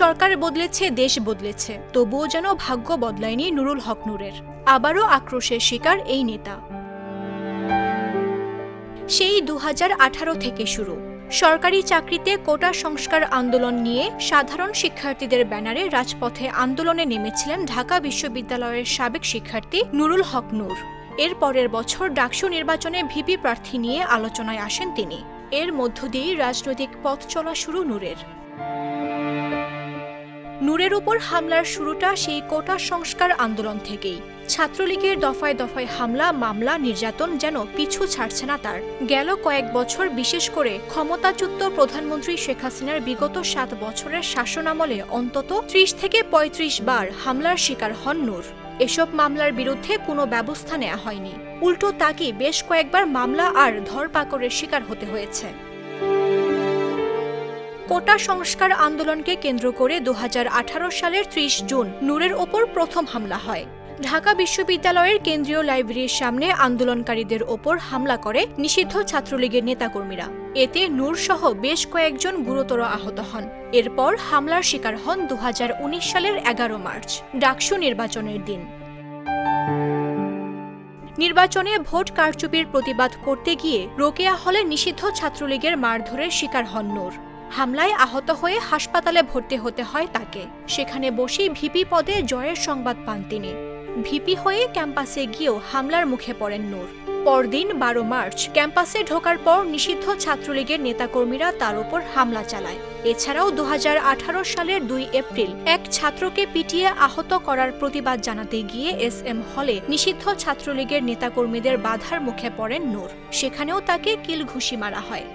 সরকার বদলেছে, দেশ বদলেছে। তবুও যেন ভাগ্য বদলায়নি নুরুল হক নূরের। আবারও আক্রোশের শিকার এই নেতা। সেই দু হাজার আঠারো থেকে শুরু। সরকারি চাকরিতে কোটা সংস্কার আন্দোলন নিয়ে সাধারণ শিক্ষার্থীদের ব্যানারে রাজপথে আন্দোলনে নেমেছিলেন ঢাকা বিশ্ববিদ্যালয়ের সাবেক শিক্ষার্থী নুরুল হক নূর। এর পরের বছর ডাকসু নির্বাচনে ভিপি প্রার্থী নিয়ে আলোচনায় আসেন তিনি। এর মধ্য দিয়েই রাজনৈতিক পথ চলা শুরু নূরের। নূরের উপর হামলার শুরুটা সেই কোটা সংস্কার আন্দোলন থেকেই। ছাত্রলীগের দফায় দফায় হামলা, মামলা, নির্যাতন যেন পিছু ছাড়ছে না তার। গেল কয়েক বছর বিশেষ করে ক্ষমতাচ্যুত প্রধানমন্ত্রী শেখ হাসিনার বিগত সাত বছরের শাসনামলে অন্তত ত্রিশ থেকে ৩৫ বার হামলার শিকার হন নূর। এসব মামলার বিরুদ্ধে কোনো ব্যবস্থা নেওয়া হয়নি। উল্টো তাকে বেশ কয়েকবার মামলা আর ধরপাকড়ের শিকার হতে হয়েছে। কোটা সংস্কার আন্দোলনকে কেন্দ্র করে দু হাজার আঠারো সালের ত্রিশ জুন নূরের ওপর প্রথম হামলা হয়। ঢাকা বিশ্ববিদ্যালয়ের কেন্দ্রীয় লাইব্রেরির সামনে আন্দোলনকারীদের ওপর হামলা করে নিষিদ্ধ ছাত্রলীগের নেতাকর্মীরা। এতে নূর সহ বেশ কয়েকজন গুরুতর আহত হন। এরপর হামলার শিকার হন দু হাজার উনিশ সালের এগারো মার্চ, ডাকসু নির্বাচনের দিন। নির্বাচনে ভোট কারচুপির প্রতিবাদ করতে গিয়ে রোকেয়া হলে নিষিদ্ধ ছাত্রলীগের মারধরের শিকার হন নূর। হামলায় আহত হয়ে হাসপাতালে ভর্তি হতে হয় তাকে। সেখানে বসেই ভিপি পদে জয়ের সংবাদ পান তিনি। ভিপি হয়ে ক্যাম্পাসে গিয়েও হামলার মুখে পড়েন নূর। পরদিন বারো মার্চ ক্যাম্পাসে ঢোকার পর নিষিদ্ধ ছাত্রলীগের নেতাকর্মীরা তার উপর হামলা চালায়। এছাড়াও দু হাজার আঠারো সালের দুই এপ্রিল এক ছাত্রকে পিটিয়ে আহত করার প্রতিবাদ জানাতে গিয়ে এস এম হলে নিষিদ্ধ ছাত্রলীগের নেতাকর্মীদের বাধার মুখে পড়েন নূর। সেখানেও তাকে কিল ঘুষি মারা হয়।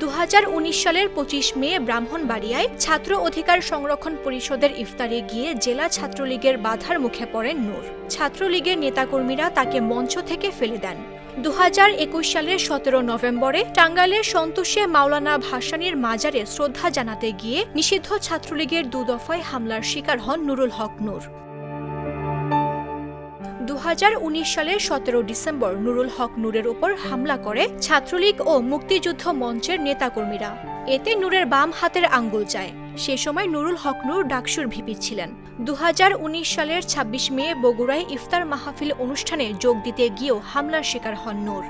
দু হাজার উনিশ সালের পঁচিশ মে ব্রাহ্মণবাড়িয়ায় ছাত্র অধিকার সংরক্ষণ পরিষদের ইফতারে গিয়ে জেলা ছাত্রলীগের বাধার মুখে পড়েন নূর। ছাত্রলীগের নেতাকর্মীরা তাকে মঞ্চ থেকে ফেলে দেন। দুহাজার একুশ সালের সতেরো নভেম্বরে টাঙ্গাইলের সন্তোষে মাওলানা ভাসানির মাজারে শ্রদ্ধা জানাতে গিয়ে নিষিদ্ধ ছাত্রলীগের দু দফায় হামলার শিকার হন নুরুল হক নূর। দু হাজার উনিশ সালের সতেরো ডিসেম্বর নুরুল হক নূরের উপর হামলা করে ছাত্রলীগ ও মুক্তিযুদ্ধ মঞ্চের নেতাকর্মীরা। এতে নূরের বাম হাতের আঙ্গুল যায় সে সময় নুরুল হক নূর ডাকসুর ভিপি ছিলেন। দু হাজার উনিশ সালের ২৬ মে বগুড়ায় ইফতার মাহফিল অনুষ্ঠানে যোগ দিতে গিয়েও হামলার শিকার হন নূর।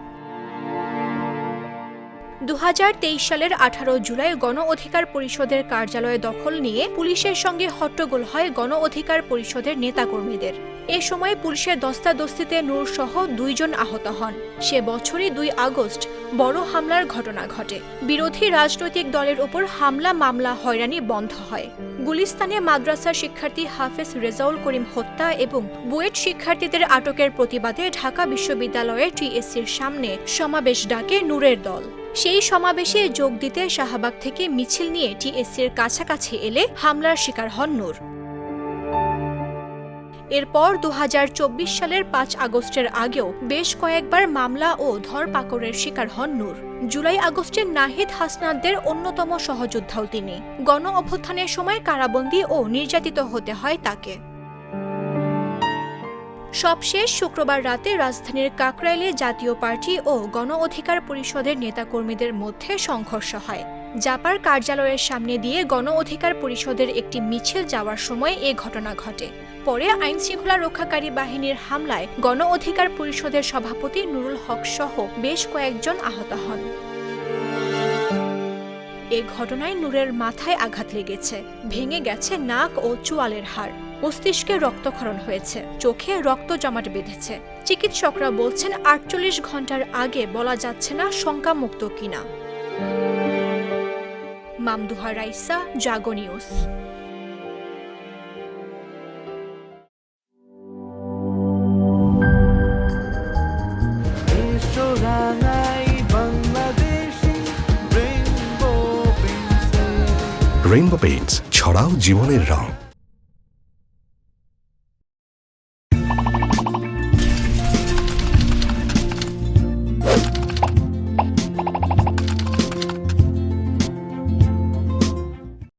দু হাজার তেইশ সালের আঠারো জুলাই গণ অধিকার পরিষদের কার্যালয়ে দখল নিয়ে পুলিশের সঙ্গে হট্টগোল হয় গণ অধিকার পরিষদের নেতাকর্মীদের। এ সময় পুলিশের দস্তাদস্তিতে নূর সহ দুইজন আহত হন। সে বছরই দুই আগস্ট বড় হামলার ঘটনা ঘটে। বিরোধী রাজনৈতিক দলের ওপর হামলা মামলা হয়রানি বন্ধ হয়। গুলিস্তানে মাদ্রাসা শিক্ষার্থী হাফেজ রেজাউল করিম হত্যা এবং বুয়েট শিক্ষার্থীদের আটকের প্রতিবাদে ঢাকা বিশ্ববিদ্যালয়ের টিএসসির সামনে সমাবেশ ডাকে নূরের দল। সেই সমাবেশে যোগ দিতে শাহবাগ থেকে মিছিল নিয়ে টিএসসির কাছাকাছি এলে হামলার শিকার হন নূর। এরপর দু হাজার চব্বিশ সালের পাঁচ আগস্টের আগেও বেশ কয়েকবার মামলা ও ধরপাকড়ের শিকার হন নূর। জুলাই আগস্টে নাহিদ হাসনাদদের অন্যতম সহযোদ্ধাও তিনি। গণ অভ্যুত্থানের সময় কারাবন্দী ও নির্যাতিত হতে হয় তাকে। সবশেষ শুক্রবার রাতে রাজধানীর কাকরাইলে জাতীয় পার্টি ও গণ অধিকার পরিষদের নেতাকর্মীদের মধ্যে সংঘর্ষ হয়। জাপার কার্যালয়ের সামনে দিয়ে গণ অধিকার পরিষদের একটি মিছিল যাওয়ার সময় এ ঘটনা ঘটে। পরে আইন শৃঙ্খলা রক্ষাকারী বাহিনীর হামলায় গণ অধিকার পরিষদের সভাপতি নুরুল হক সহ বেশ কয়েকজন আহত হন। এ ঘটনায় নূরের মাথায় আঘাত লেগেছে, ভেঙে গেছে নাক ও চুয়ালের হাড়। মস্তিষ্কে রক্তক্ষরণ হয়েছে, চোখে রক্ত জমাট বেঁধেছে। চিকিৎসকরা বলছেন আটচল্লিশ ঘণ্টার আগে বলা যাচ্ছে না শঙ্কামুক্ত কিনা। Mamduha Raisa, Jago news. Rainbow Paints ছড়াও জীবনের রং।